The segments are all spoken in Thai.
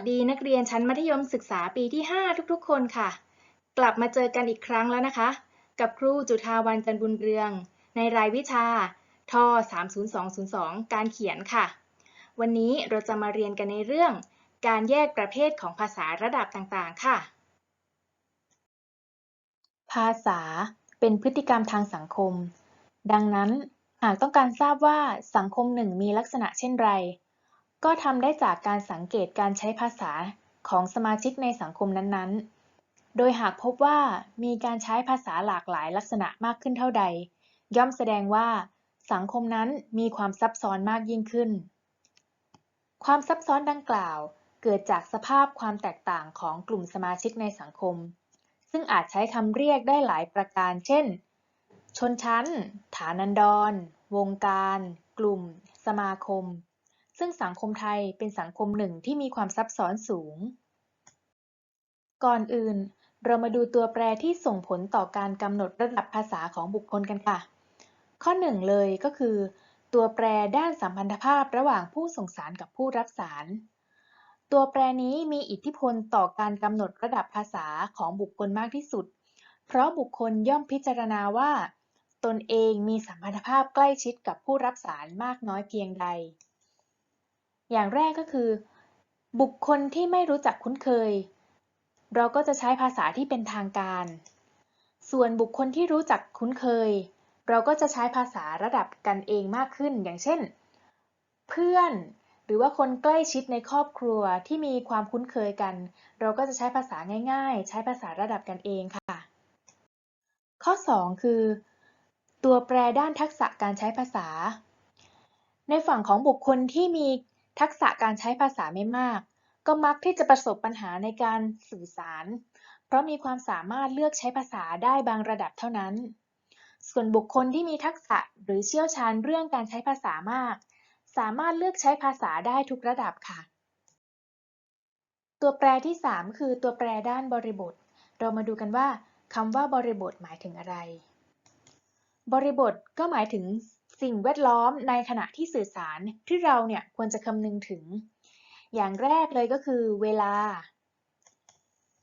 สวัสดีนักเรียนชั้นมัธยมศึกษาปีที่ 5 ทุกๆ คนค่ะ กลับมาเจอกันอีกครั้งแล้วนะคะ กับครูจุธาวันจันบุญเรือง ในรายวิชาท30202 การเขียนค่ะ วันนี้เราจะมาเรียนกันในเรื่อง การแยกประเภทของภาษาระดับต่างๆ ค่ะ ภาษาเป็นพฤติกรรมทางสังคม ดังนั้นหากต้องการทราบว่าสังคมหนึ่งมีลักษณะเช่นไร ก็ทำได้จากการสังเกตการใช้ภาษาของสมาชิกในสังคมนั้นๆ โดยหากพบว่ามีการใช้ภาษาหลากหลายลักษณะมากขึ้นเท่าใด ย่อมแสดงว่า สังคมนั้นมีความซับซ้อนมากยิ่งขึ้น ความซับซ้อนดังกล่าว เกิดจากสภาพความแตกต่างของกลุ่มสมาชิกในสังคม ซึ่งอาจใช้คำเรียกได้หลายประการ เช่น ชนชั้น ฐานันดร วงการ กลุ่ม สมาคม ซึ่งสังคมไทยเป็นสังคมหนึ่งที่มีความซับซ้อนสูง ก่อนอื่น เรามาดูตัวแปรที่ส่งผลต่อการกำหนดระดับภาษาของบุคคลกันค่ะ ข้อหนึ่งเลยก็คือ ตัวแปรด้านสัมพันธภาพระหว่างผู้ส่งสารกับผู้รับสาร ตัวแปรนี้มีอิทธิพลต่อการกำหนดระดับภาษาของบุคคลมากที่สุด เพราะบุคคลย่อมพิจารณาว่า ตนเองมีสัมพันธภาพใกล้ชิดกับผู้รับสารมากน้อยเพียงใด อย่างแรกก็คือ บุคคลที่ไม่รู้จักคุ้นเคย เราก็จะใช้ภาษาที่เป็นทางการ ส่วนบุคคลที่รู้จักคุ้นเคย เราก็จะใช้ภาษาระดับกันเองมากขึ้น อย่างเช่น เพื่อน หรือว่าคนใกล้ชิดในครอบครัวที่มีความคุ้นเคยกัน เราก็จะใช้ภาษาง่าย ๆ ใช้ภาษาระดับกันเองค่ะ ข้อ 2 คือ ตัวแปรด้านทักษะการใช้ภาษาในฝั่งของบุคคลที่มี ทักษะการใช้ภาษาไม่มาก ก็มักที่จะประสบปัญหาในการสื่อสาร เพราะมีความสามารถเลือกใช้ภาษาได้บางระดับเท่านั้น ส่วนบุคคลที่มีทักษะหรือเชี่ยวชาญเรื่องการใช้ภาษามาก สามารถเลือกใช้ภาษาได้ทุกระดับค่ะ ตัวแปรที่ 3 คือตัวแปรด้านบริบท เรามาดูกันว่าคำว่าบริบทหมายถึงอะไร บริบทก็หมายถึง สิ่งแวดล้อมในขณะที่สื่อสารที่เราเนี่ยควรจะคำนึงถึง อย่างแรกเลยก็คือเวลา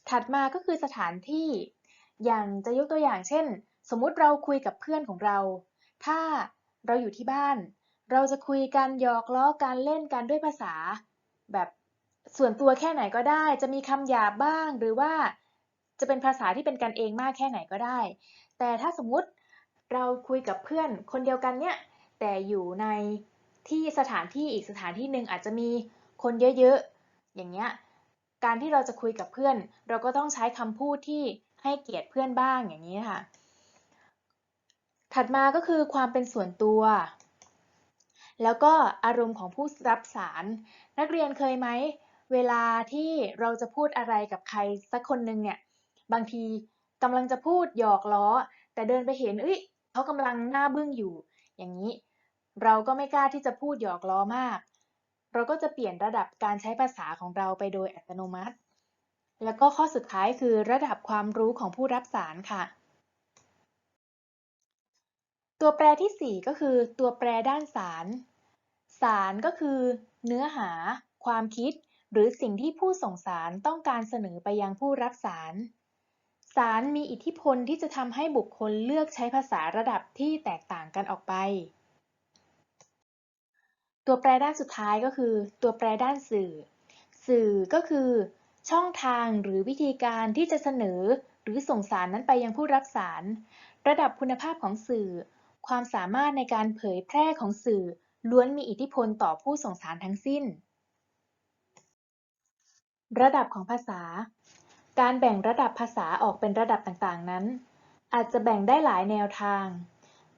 ถัดมาก็คือสถานที่ อย่างจะยกตัวอย่างเช่น สมมุติเราคุยกับเพื่อนของเรา ถ้าเราอยู่ที่บ้าน เราจะคุยกันหยอกล้อกันเล่นกันด้วยภาษา แบบส่วนตัวแค่ไหนก็ได้ จะมีคำหยาบบ้างหรือว่าจะเป็นภาษาที่เป็นกันเองมากแค่ไหนก็ได้ แต่ถ้าสมมติ เราคุยกับเพื่อนคนเดียวกันเนี่ย แต่อยู่ในที่สถานที่อีกสถานที่หนึ่งอาจจะมีคนเยอะๆ อย่างเงี้ย การที่เราจะคุยกับเพื่อน เราก็ต้องใช้คำพูดที่ให้เกียรติเพื่อนบ้างอย่างนี้ค่ะ ถัดมาก็คือความเป็นส่วนตัว แล้วก็อารมณ์ของผู้รับสาร นักเรียนเคยไหม เวลาที่เราจะพูดอะไรกับใครสักคนหนึ่งเนี่ย บางทีกำลังจะพูดหยอกล้อ แต่เดินไปเห็นเอ้ย เขากำลังหน้าบึ้งอยู่ อย่างนี้ เราก็ไม่กล้าที่จะพูดหยอกล้อมาก เราก็จะเปลี่ยนระดับการใช้ภาษาของเราไปโดยอัตโนมัติ แล้วก็ข้อสุดท้ายคือระดับความรู้ของผู้รับสารค่ะ ตัวแปรที่ 4 ก็คือตัวแปรด้านสาร สารก็คือ เนื้อหา ความคิด หรือสิ่งที่ผู้ส่งสารต้องการเสนอไปยังผู้รับสาร สารมีอิทธิพลที่จะทำให้บุคคลเลือกใช้ภาษาระดับที่แตกต่างกันออกไป ตัวแปรด้านสุดท้ายก็คือ ตัวแปรด้านสื่อ สื่อก็คือ ช่องทางหรือวิธีการที่จะเสนอ หรือส่งสารนั้นไปยังผู้รับสาร ระดับคุณภาพของสื่อ ความสามารถในการเผยแพร่ของสื่อ ล้วนมีอิทธิพลต่อผู้ส่งสารทั้งสิ้น ระดับของภาษา การแบ่งระดับภาษาออกเป็นระดับต่างๆนั้น อาจจะแบ่งได้หลายแนวทาง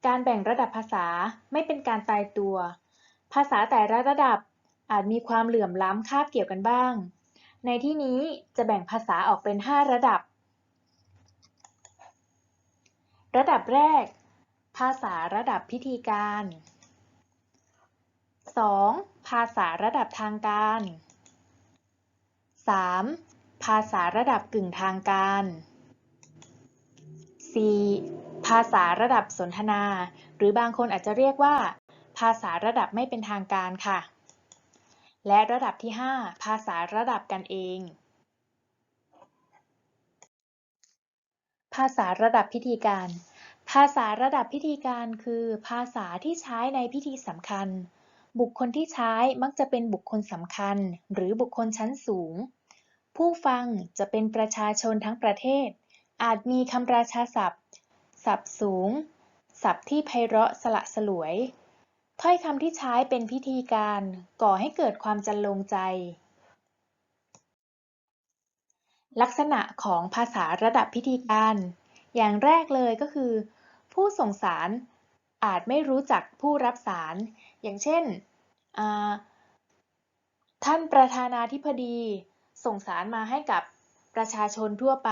การแบ่งระดับภาษาไม่เป็นการตายตัว ภาษาแต่ละระดับอาจมีความเหลื่อมล้ำคาบเกี่ยวกันบ้าง ในที่นี้จะแบ่งภาษาออกเป็น 5 ระดับ ระดับแรก ภาษาระดับพิธีการ 2. ภาษาระดับทางการ 3. ภาษาระดับกึ่งทางการ 4. ภาษาระดับสนทนา หรือบางคนอาจจะเรียกว่า ภาษาระดับไม่เป็นทางการค่ะ และระดับที่ 5 ภาษาระดับกันเอง ภาษาระดับพิธีการ ภาษาระดับพิธีการคือ ภาษาที่ใช้ในพิธีสำคัญ บุคคลที่ใช้มักจะเป็นบุคคลสำคัญ หรือบุคคลชั้นสูง ผู้ฟังจะเป็นประชาชนทั้งประเทศ อาจมีคำราชาศัพท์ ศัพท์สูง ศัพท์ที่ไพเราะสละสลวย ถ้อยคำที่ใช้เป็นพิธีการก่อให้เกิดความจันลงใจ ลักษณะของภาษาระดับพิธีการ อย่างแรกเลยก็คือ ผู้ส่งสารอาจไม่รู้จักผู้รับสาร อย่างเช่น ท่านประธานาธิบดี ส่งสารมาให้กับประชาชนทั่วไป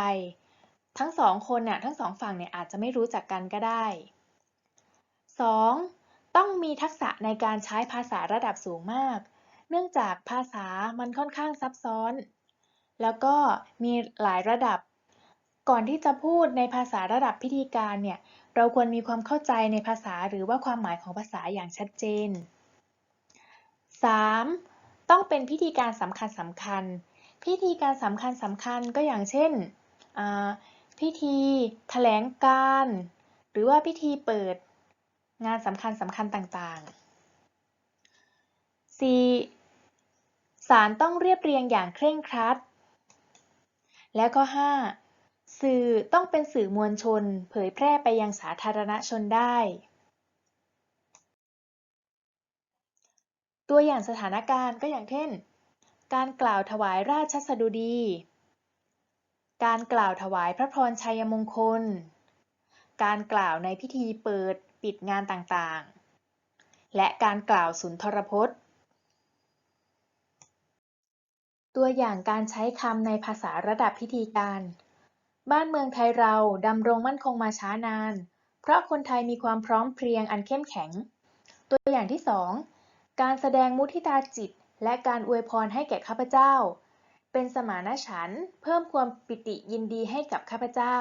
ทั้งสองคนเนี่ยทั้งสองฝั่งเนี่ยอาจจะไม่รู้จักกันก็ได้ 2. ต้องมีทักษะในการใช้ภาษาระดับสูงมาก เนื่องจากภาษามันค่อนข้างซับซ้อน แล้วก็มีหลายระดับ ก่อนที่จะพูดในภาษาระดับพิธีการเนี่ยเราควรมีความเข้าใจในภาษาหรือว่าความหมายของภาษาอย่างชัดเจน 3. ต้องเป็นพิธีการสำคัญสำคัญ พิธีการสำคัญสำคัญก็อย่างเช่น พิธีแถลงการ์หรือว่าพิธีเปิดงานสำคัญสำคัญต่างๆ 4. สารต้องเรียบเรียงอย่างเคร่งครัด แล้วก็ 5. สื่อต้องเป็นสื่อมวลชน เผยแพร่ไปยังสาธารณชนได้ ตัวอย่างสถานการณ์ก็อย่างเช่น การกล่าวถวายราชสดุดี การกล่าวถวายพระพรชัยมงคล การกล่าวในพิธีเปิดปิดงานต่างๆ และการกล่าวสุนทรพจน์ ตัวอย่างการใช้คำในภาษาระดับพิธีการ บ้านเมืองไทยเราดำรงมั่นคงมาช้านาน เพราะคนไทยมีความพร้อมเพรียงอันเข้มแข็ง ตัวอย่างที่ 2 การแสดงมุทิตาจิต และการอวยพรให้แก่ข้าพเจ้า เป็นสมานฉันท์เพิ่มความปิติยินดีให้กับข้าพเจ้า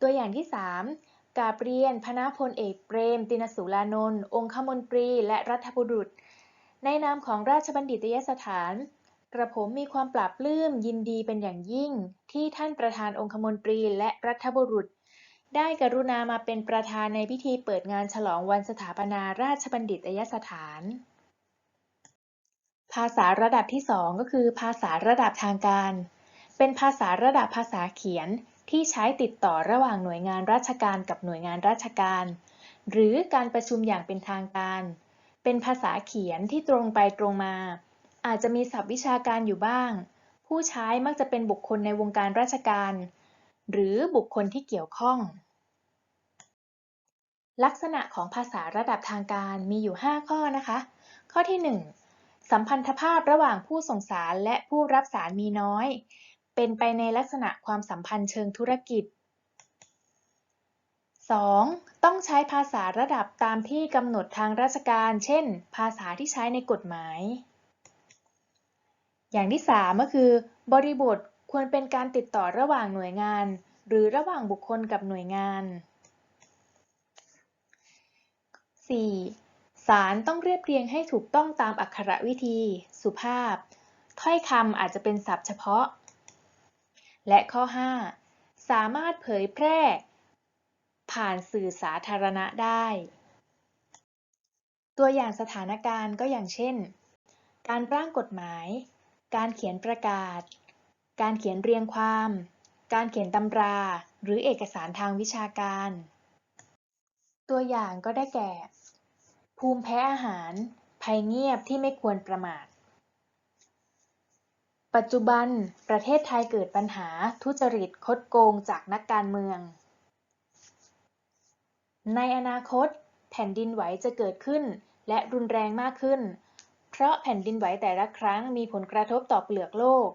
ตัวอย่างที่ 3 กาบเรียนพระพลเอกเปรม ตินสุรานนท์องคมนตรี และรัฐบุรุษ ในนามของราชบัณฑิตยสถาน กระผมมีความปราบปลื้มยินดีเป็นอย่างยิ่ง ที่ท่านประธานองคมนตรีและรัฐบุรุษได้กรุณามาเป็นประธานในพิธีเปิดงานฉลองวันสถาปนาราชบัณฑิตยสถาน ภาษาระดับที่ 2 ก็คือ ภาษาระดับทางการ เป็นภาษาระดับภาษาเขียนที่ใช้ติดต่อระหว่างหน่วยงานราชการกับหน่วยงานราชการ หรือการประชุมอย่างเป็นทางการ เป็นภาษาเขียนที่ตรงไปตรงมา อาจจะมีศัพท์วิชาการอยู่บ้าง ผู้ใช้มักจะเป็นบุคคลในวงการราชการ หรือบุคคลที่เกี่ยวข้อง ลักษณะของภาษาระดับทางการมีอยู่ 5 ข้อนะคะ ข้อที่ 1 สัมพันธภาพระหว่างผู้ส่งสารและผู้รับสารมีน้อย เป็นไปในลักษณะความสัมพันธ์เชิงธุรกิจ 2. ต้องใช้ภาษาระดับตามที่กำหนดทางราชการ เช่น ภาษาที่ใช้ในกฎหมาย อย่างที่ 3 ก็คือ บริบทควรเป็นการติดต่อระหว่างหน่วยงาน หรือระหว่างบุคคลกับหน่วยงาน 4. สารต้องเรียบเรียงให้ถูกต้องตามอักขระวิธี สุภาพ ถ้อยคำอาจจะเป็นศัพท์เฉพาะ และข้อ 5 สามารถเผยแพร่ ผ่านสื่อสาธารณะได้ ตัวอย่างสถานการณ์ก็อย่างเช่น การร่างกฎหมาย การเขียนประกาศ การเขียนเรียงความ การเขียนตำรา หรือเอกสารทางวิชาการ ตัวอย่างก็ได้แก่ ภูมิแพ้อาหาร ภัยเงียบที่ไม่ควรประมาท ปัจจุบันประเทศไทยเกิดปัญหาทุจริตคดโกงจากนักการเมือง ในอนาคต แผ่นดินไหวจะเกิดขึ้น และรุนแรงมากขึ้น เพราะแผ่นดินไหวแต่ละครั้งมีผลกระทบต่อเปลือกโลก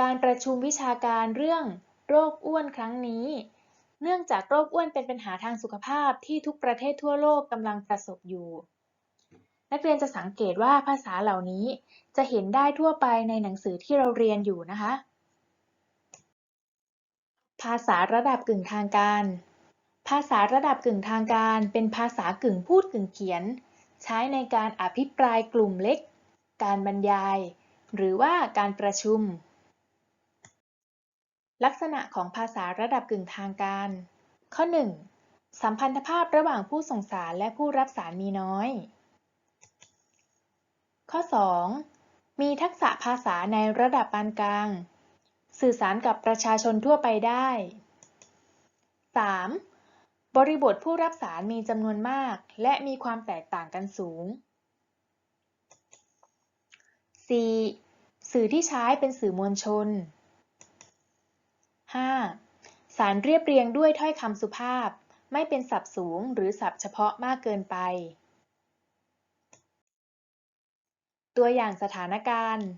การประชุมวิชาการเรื่องโรคอ้วนครั้งนี้ เนื่องจากโรคอ้วนเป็นปัญหาทางสุขภาพที่ทุกประเทศทั่วโลกกำลังประสบอยู่ นักเรียนจะสังเกตว่าภาษาเหล่านี้จะเห็นได้ทั่วไปในหนังสือที่เราเรียนอยู่นะคะ ภาษาระดับกึ่งทางการ ภาษาระดับกึ่งทางการ เป็นภาษากึ่งพูดกึ่งเขียน ใช้ในการอภิปรายกลุ่มเล็ก การบรรยาย หรือว่าการประชุม ลักษณะของภาษาระดับกึ่งทางการ ข้อ 1. สัมพันธภาพระหว่างผู้ส่งสารและผู้รับสารมีน้อย ข้อ 2. มีทักษะภาษาในระดับปานกลาง สื่อสารกับประชาชนทั่วไปได้ 3. บริบทผู้รับสารมีจำนวนมาก และมีความแตกต่างกันสูง 4. สื่อที่ใช้เป็นสื่อมวลชน 5. สารเรียบเรียงด้วยถ้อยคำสุภาพ ไม่เป็นศัพท์สูงหรือศัพท์เฉพาะมากเกินไป ตัวอย่างสถานการณ์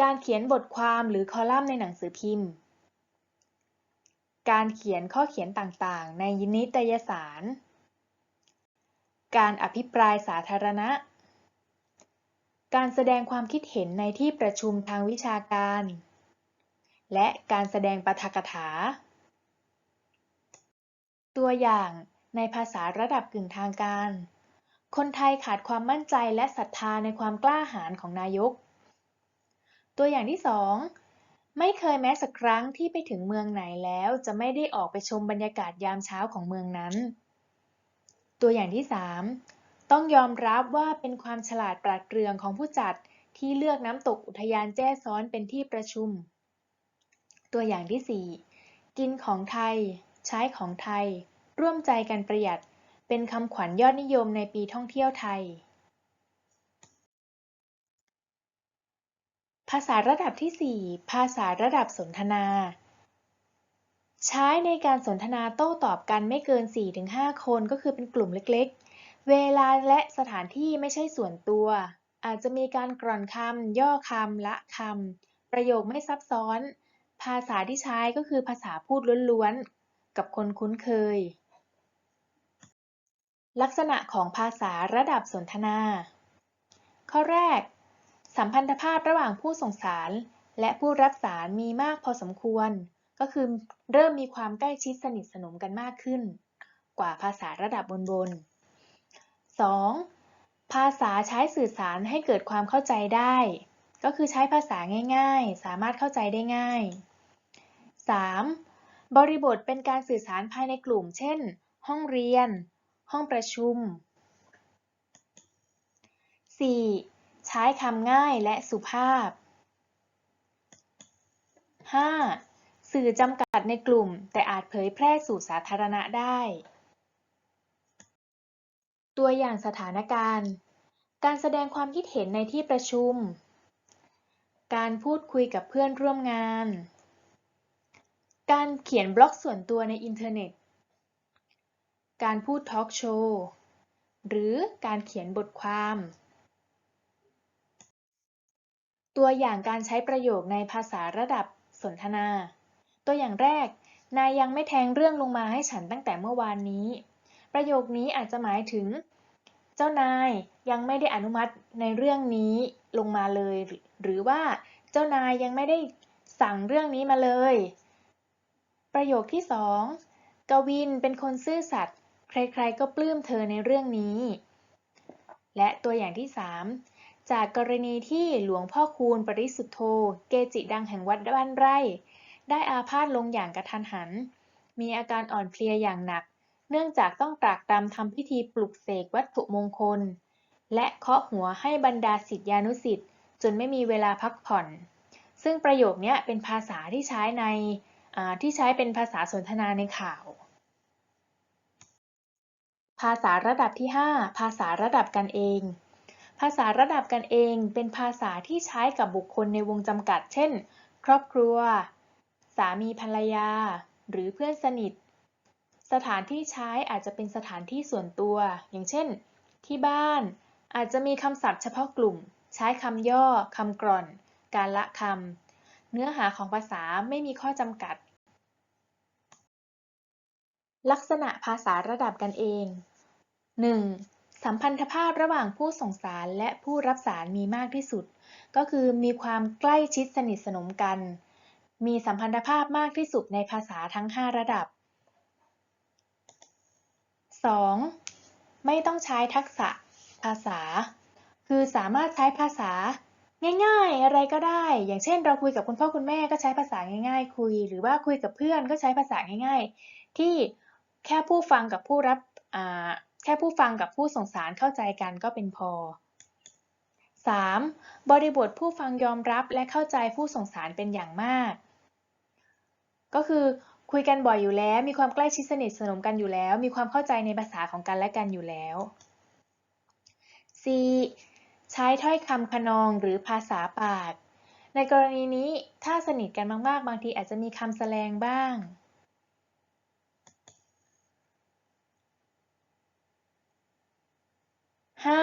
การเขียนบทความหรือคอลัมน์ในหนังสือพิมพ์ การเขียนข้อเขียนต่างๆ ในยินิตยสาร การอภิปรายสาธารณะ การแสดงความคิดเห็นในที่ประชุมทางวิชาการ และการแสดงปาฐกถา ตัวอย่างในภาษาระดับกึ่งทางการ คนไทยขาดความมั่นใจและศรัทธาในความกล้าหาญของนายก ตัวอย่างที่ 2 ไม่เคยแม้สักครั้งที่ไปถึงเมืองไหนแล้วจะไม่ได้ออกไปชมบรรยากาศยามเช้าของเมืองนั้น ตัวอย่างที่ 3 ต้องยอมรับว่าเป็นความฉลาดปราดเปรื่องของผู้จัดที่เลือกน้ำตกอุทยานแจ้ซ้อนเป็นที่ประชุม ตัวอย่างที่ 4 กินของไทย ใช้ของไทย ร่วมใจกันประหยัด เป็นคำขวัญยอดนิยมในปีท่องเที่ยวไทย ภาษาระดับที่ 4 ภาษาระดับสนทนา ใช้ในการสนทนาโต้ตอบกันไม่เกิน 4-5 คนก็คือเป็นกลุ่มเล็กๆ เวลาและสถานที่ไม่ใช่ส่วนตัว อาจจะมีการกร่อนคำย่อคำละคำประโยคไม่ซับซ้อน ภาษาที่ใช้ก็คือภาษาพูดล้วนๆ กับคนคุ้นเคย ลักษณะของภาษาระดับสนทนา ข้อแรก สัมพันธภาพระหว่างผู้ส่งสารและผู้รับสารมีมากพอสมควร ก็คือเริ่มมีความใกล้ชิดสนิทสนมกันมากขึ้น กว่าภาษาระดับบนบน 2. ภาษาใช้สื่อสารให้เกิดความเข้าใจได้ก็คือใช้ภาษาง่ายๆ สามารถเข้าใจได้ง่าย 3. บริบทเป็นการสื่อสารภายในกลุ่ม เช่น ห้องเรียน ห้องประชุม 4. ใช้คำง่ายและสุภาพ 5. สื่อจำกัดในกลุ่ม แต่อาจเผยแพร่สู่สาธารณะได้ ตัวอย่างสถานการณ์ การแสดงความคิดเห็นในที่ประชุม การพูดคุยกับเพื่อนร่วมงาน การเขียนบล็อกส่วนตัวในอินเทอร์เน็ต การพูดทอล์กโชว์ หรือการเขียนบทความ ตัวอย่างการใช้ประโยคในภาษาระดับสนทนา ตัวอย่างแรก นายยังไม่แทงเรื่องลงมาให้ฉันตั้งแต่เมื่อวานนี้ ประโยคนี้อาจจะหมายถึง เจ้านายยังไม่ได้อนุมัติในเรื่องนี้ลงมาเลย หรือว่าเจ้านายยังไม่ได้สั่งเรื่องนี้มาเลย ประโยคที่สองกวินเป็นคนซื่อสัตย์ใครๆก็ปลื้มเธอในเรื่องนี้ และตัวอย่างที่3จากกรณีที่หลวงพ่อคูณปริสุทธโธ เกจิดังแห่งวัดบ้านไร่ ได้อาพาธลงอย่างกระทันหัน มีอาการอ่อนเพลียอย่างหนัก เนื่องจากต้องตรากตรำทำพิธีปลุกเสกวัตถุมงคล และเคาะหัวให้บรรดาศิษยานุศิษย์จนไม่มีเวลาพักผ่อน ซึ่งประโยคนี้เป็นภาษาที่ใช้ใน ที่ใช้เป็นภาษาสนทนาในข่าว ภาษาระดับที่ 5 ภาษาระดับกันเอง ภาษาระดับกันเองเป็นภาษาที่ใช้กับบุคคลในวงจำกัด เช่น ครอบครัว สามีภรรยา หรือเพื่อนสนิท สถานที่ใช้อาจจะเป็นสถานที่ส่วนตัว อย่างเช่น ที่บ้าน อาจจะมีคำศัพท์เฉพาะกลุ่ม ใช้คำย่อคำกร่อน การละคำ เนื้อหาของภาษาไม่มีข้อจำกัด ลักษณะภาษาระดับกันเอง 1. สัมพันธภาพระหว่างผู้ส่งสารและผู้รับสารมีมากที่สุด ก็คือมีความใกล้ชิดสนิทสนมกัน มีสัมพันธภาพมากที่สุดในภาษาทั้ง 5 ระดับ 2. ไม่ต้องใช้ทักษะภาษา คือสามารถใช้ภาษา ง่าย ๆ อะไรก็ได้ อย่างเช่น เราคุยกับคุณพ่อคุณแม่ก็ใช้ภาษาง่าย ๆ คุย หรือว่าคุยกับเพื่อนก็ใช้ภาษาง่าย ๆ ที่แค่ผู้ฟังกับผู้รับแค่ผู้ฟังกับผู้ส่งสารเข้าใจกันก็เป็นพอ 3. บริบทผู้ฟังยอมรับและเข้าใจผู้ส่งสารเป็นอย่างมาก ก็คือคุยกันบ่อยอยู่แล้ว มีความใกล้ชิดสนิทสนมกันอยู่แล้ว มีความเข้าใจในภาษาของกันและกันอยู่แล้ว 4. ใช้ถ้อยคำคะนองหรือภาษาปาก ในกรณีนี้ถ้าสนิทกันมากๆ บางทีอาจจะมีคำแสลงบ้าง 5.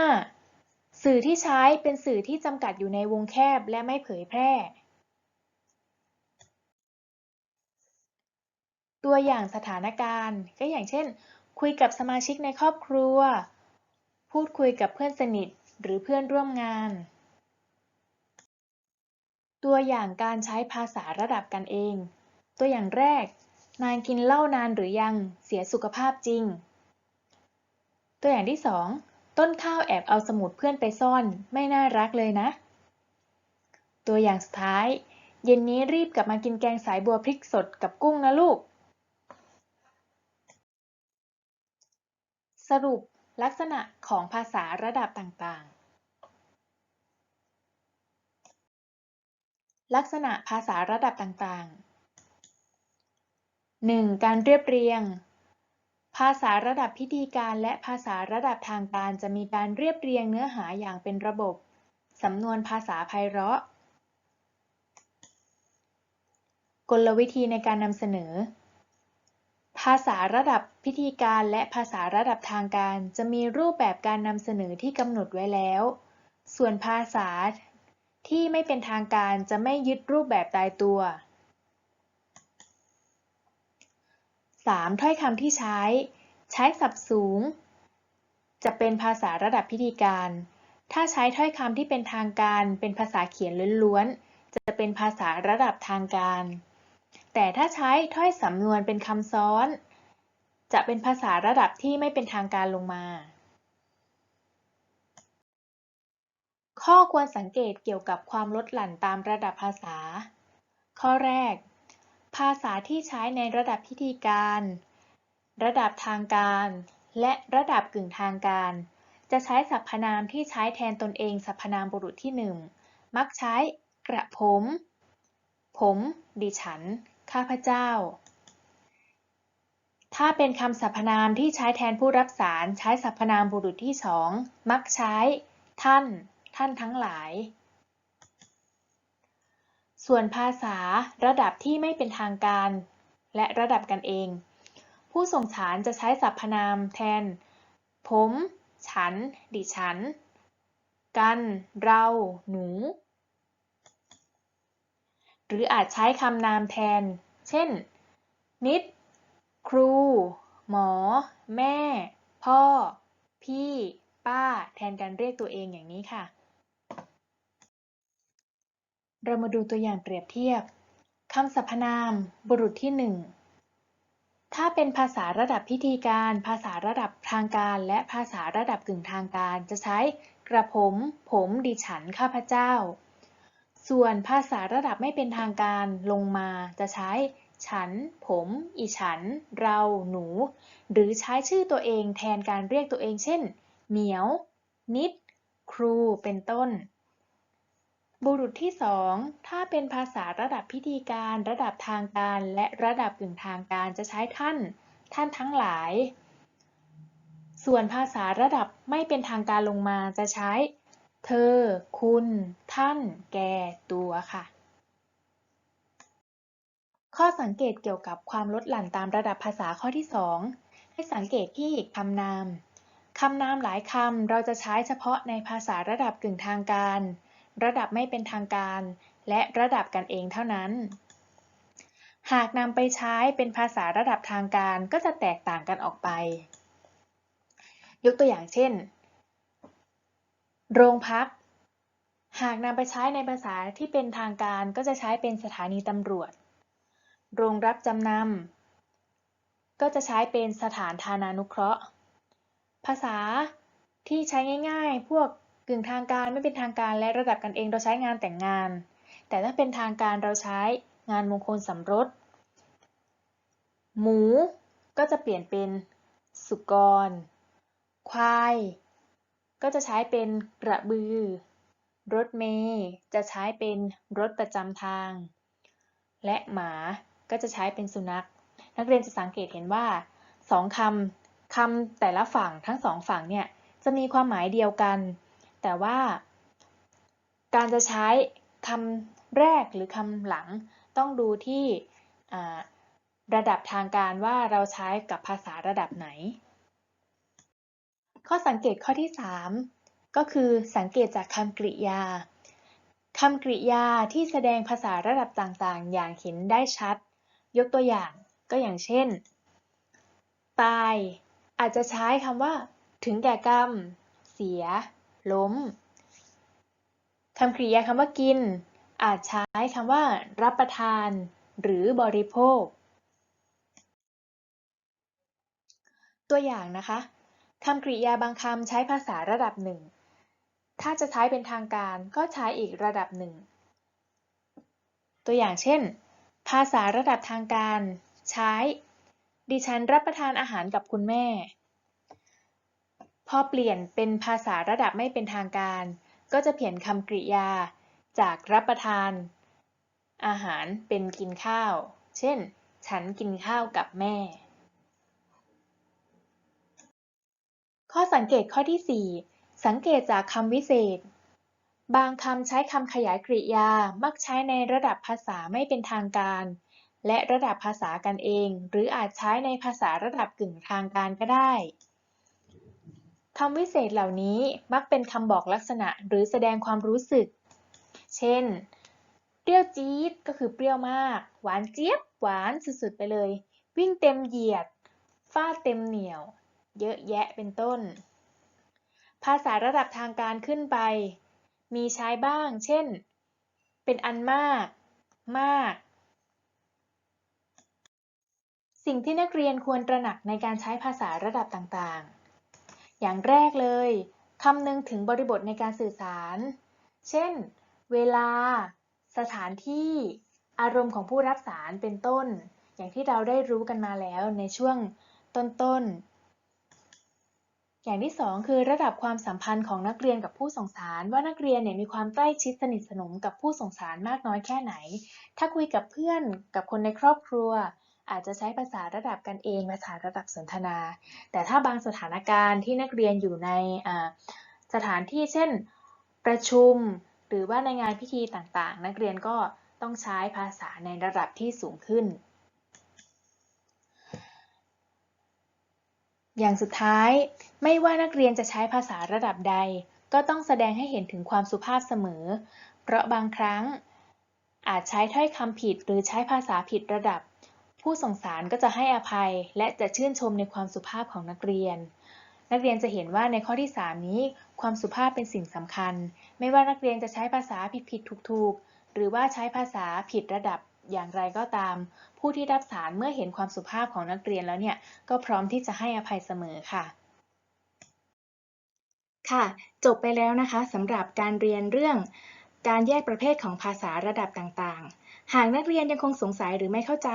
สื่อที่ใช้เป็นสื่อที่จำกัดอยู่ในวงแคบและไม่เผยแพร่ ตัวอย่างสถานการณ์ ก็อย่างเช่น คุยกับสมาชิกในครอบครัว พูดคุยกับเพื่อนสนิท หรือเพื่อนร่วมงาน ตัวอย่างการใช้ภาษาระดับกันเอง ตัวอย่างแรก นายกินเหล้านานหรือยัง เสียสุขภาพจริง ตัวอย่างที่สองต้นข้าวแอบเอาสมุดเพื่อนไปซ่อน ไม่น่ารักเลยนะ ตัวอย่างสุดท้าย เย็นนี้รีบกลับมากินแกงสายบัวพริกสดกับกุ้งนะลูกสรุป ลักษณะของภาษาระดับต่างๆ ลักษณะภาษาระดับต่างๆ 1. การเรียบเรียง ภาษาระดับพิธีการและภาษาระดับทางการจะมีการเรียบเรียงเนื้อหาอย่างเป็นระบบ สำนวนภาษาไพเราะ กลวิธีในการนำเสนอ ภาษาระดับพิธีการและภาษาระดับทางการ จะมีรูปแบบการนำเสนอที่กำหนดไว้แล้ว ส่วนภาษาที่ไม่เป็นทางการจะไม่ยึดรูปแบบตายตัว 3. ถ้อยคำที่ใช้ ใช้ศัพท์สูง จะเป็นภาษาระดับพิธีการ ถ้าใช้ถ้อยคำที่เป็นทางการ เป็นภาษาเขียนล้วนๆ จะเป็นภาษาระดับทางการ แต่ถ้าใช้ถ้อยสำนวนเป็นคำซ้อน จะเป็นภาษาระดับที่ไม่เป็นทางการลงมา ข้อควรสังเกตเกี่ยวกับความลดหลั่นตามระดับภาษา ข้อแรก ภาษาที่ใช้ในระดับพิธีการ ระดับทางการ และระดับกึ่งทางการ จะใช้สรรพนามที่ใช้แทนตนเองสรรพนามบุรุษที่หนึ่งมักใช้กระผม ผม ดิฉัน ข้าพเจ้า ถ้าเป็นคำสรรพนามที่ใช้แทนผู้รับสารใช้สรรพนามบุรุษที่สองมักใช้ ท่าน ท่านทั้งหลาย ส่วนภาษาระดับที่ไม่เป็นทางการ และระดับกันเอง ผู้ส่งสารจะใช้สรรพนามแทน ผม ฉัน ดิฉัน กัน เรา หนู หรืออาจใช้คำนามแทน เช่น นิด ครู หมอ แม่ พ่อ พี่ ป้า แทนการเรียกตัวเองอย่างนี้ค่ะ เรามาดูตัวอย่างเปรียบเทียบคำสรรพนาม บุรุษที่หนึ่งถ้าเป็นภาษาระดับพิธีการ ภาษาระดับทางการ และภาษาระดับกึ่งทางการ จะใช้กระผม ผม ดิฉัน ข้าพเจ้า ส่วนภาษาระดับไม่เป็นทางการลงมาจะใช้ ฉัน ผม อีฉัน เรา หนู หรือใช้ชื่อตัวเองแทนการเรียกตัวเอง เช่น เหมียว นิด ครู เป็นต้น บุรุษที่สองถ้าเป็นภาษาระดับพิธีการ ระดับทางการ และระดับกึ่งทางการจะใช้ท่าน ท่านทั้งหลาย ส่วนภาษาระดับไม่เป็นทางการลงมาจะใช้ เธอ คุณ ท่าน แก ตัวค่ะ ข้อสังเกตเกี่ยวกับความลดหลั่นตามระดับภาษาข้อที่ 2 ให้สังเกตที่คำนามคำนามหลายคำเราจะใช้เฉพาะในภาษาระดับกึ่งทางการ ระดับไม่เป็นทางการ และระดับกันเองเท่านั้น หากนำไปใช้เป็นภาษาระดับทางการก็จะแตกต่างกันออกไป ยกตัวอย่างเช่น โรงพัก หากนำไปใช้ในภาษาที่เป็นทางการก็จะใช้เป็นสถานีตำรวจ โรงรับจำนำก็จะใช้เป็นสถานทานานุเคราะห์ ภาษาที่ใช้ง่ายๆ พวกกึ่งทางการไม่เป็นทางการและระดับกันเองเราใช้งานแต่งงาน แต่ถ้าเป็นทางการเราใช้งานมงคลสมรส หมูก็จะเปลี่ยนเป็นสุกร ควาย ก็จะใช้เป็นกระบือ รถเมล์จะใช้เป็นรถประจำทาง และหมาก็จะใช้เป็นสุนัข นักเรียนจะสังเกตเห็นว่าสองคำคำแต่ละฝั่งทั้งสองฝั่งเนี่ยจะมีความหมายเดียวกัน แต่ว่าการจะใช้คำแรกหรือคำหลังต้องดูที่ระดับทางการว่าเราใช้กับภาษาระดับไหน ข้อสังเกตข้อที่ 3 ก็คือสังเกตจากคำกริยาคำกริยาที่แสดงภาษาระดับต่างๆ อย่างเห็นได้ชัด ยกตัวอย่างก็อย่างเช่น ตาย อาจจะใช้คำว่า ถึงแก่กรรม เสีย ล้มคำกริยาคำว่ากิน อาจใช้คำว่า รับประทาน หรือบริโภค ตัวอย่างนะคะ คำกริยาบางคำใช้ภาษาระดับหนึ่ง ถ้าจะใช้เป็นทางการก็ใช้อีกระดับหนึ่ง ตัวอย่างเช่น ภาษาระดับทางการ ใช้ ดิฉันรับประทานอาหารกับคุณแม่ พอเปลี่ยนเป็นภาษาระดับไม่เป็นทางการ ก็จะเปลี่ยนคำกริยา จากรับประทาน อาหารเป็นกินข้าว เช่น ฉันกินข้าวกับแม่ ข้อสังเกตข้อที่ 4 สังเกตจากคำวิเศษ บางคำใช้คำขยายกริยา มักใช้ในระดับภาษาไม่เป็นทางการ และระดับภาษากันเอง หรืออาจใช้ในภาษาระดับกึ่งทางการก็ได้คำวิเศษเหล่านี้มักเป็นคำบอกลักษณะหรือแสดงความรู้สึก เช่น เปรี้ยวจี๊ดก็คือเปรี้ยวมาก หวานเจี๊ยบ หวานสุดๆไปเลย วิ่งเต็มเหยียด ฟาดเต็มเหนียว เยอะแยะเป็นต้น ภาษาระดับทางการขึ้นไป มีใช้บ้าง เช่น เป็นอันมาก มาก สิ่งที่นักเรียนควรตระหนักในการใช้ภาษาระดับต่างๆ อย่างแรกเลยคำนึงถึงบริบทในการสื่อสาร เช่น เวลา สถานที่ อารมณ์ของผู้รับสารเป็นต้น อย่างที่เราได้รู้กันมาแล้วในช่วงต้นๆ อย่างที่สองคือระดับความสัมพันธ์ของนักเรียนกับผู้ส่งสาร ว่านักเรียนเนี่ยมีความใกล้ชิดสนิทสนมกับผู้ส่งสารมากน้อยแค่ไหน ถ้าคุยกับเพื่อนกับคนในครอบครัว อาจจะใช้ภาษาระดับกันเองภาษาระดับสนทนา แต่ถ้าบางสถานการณ์ที่นักเรียนอยู่ในสถานที่เช่น ประชุม หรือว่าในงานพิธีต่างๆ นักเรียนก็ต้องใช้ภาษาในระดับที่สูงขึ้น อย่างสุดท้าย ไม่ว่านักเรียนจะใช้ภาษาระดับใด ก็ต้องแสดงให้เห็นถึงความสุภาพเสมอ เพราะบางครั้ง อาจใช้ถ้อยคำผิดหรือใช้ภาษาผิดระดับ ผู้ส่งสารก็จะให้อภัย และจะชื่นชมในความสุภาพของนักเรียน นักเรียนจะเห็นว่าในข้อที่ 3 นี้ ความสุภาพเป็นสิ่งสำคัญ ไม่ว่านักเรียนจะใช้ภาษาผิดผิดถูกถูกหรือว่าใช้ภาษาผิดระดับ อย่างไรก็ตาม ผู้ที่รับสารเมื่อเห็นความสุภาพของนักเรียนแล้วเนี่ย ก็พร้อมที่จะให้อภัยเสมอค่ะ ค่ะ จบไปแล้วนะคะสำหรับการเรียนเรื่องการแยกประเภทของภาษาระดับต่างๆ หากนักเรียนยังคงสงสัยหรือไม่เข้าใจ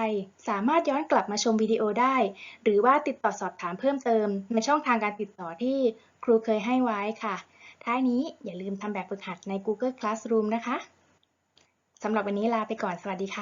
สามารถย้อนกลับมาชมวิดีโอได้ หรือว่าติดต่อสอบถามเพิ่มเติม ในช่องทางการติดต่อที่ครูเคยให้ไว้ค่ะ ท้ายนี้อย่าลืมทำแบบฝึกหัดใน Google Classroom นะคะ สำหรับวันนี้ลาไปก่อน สวัสดีค่ะ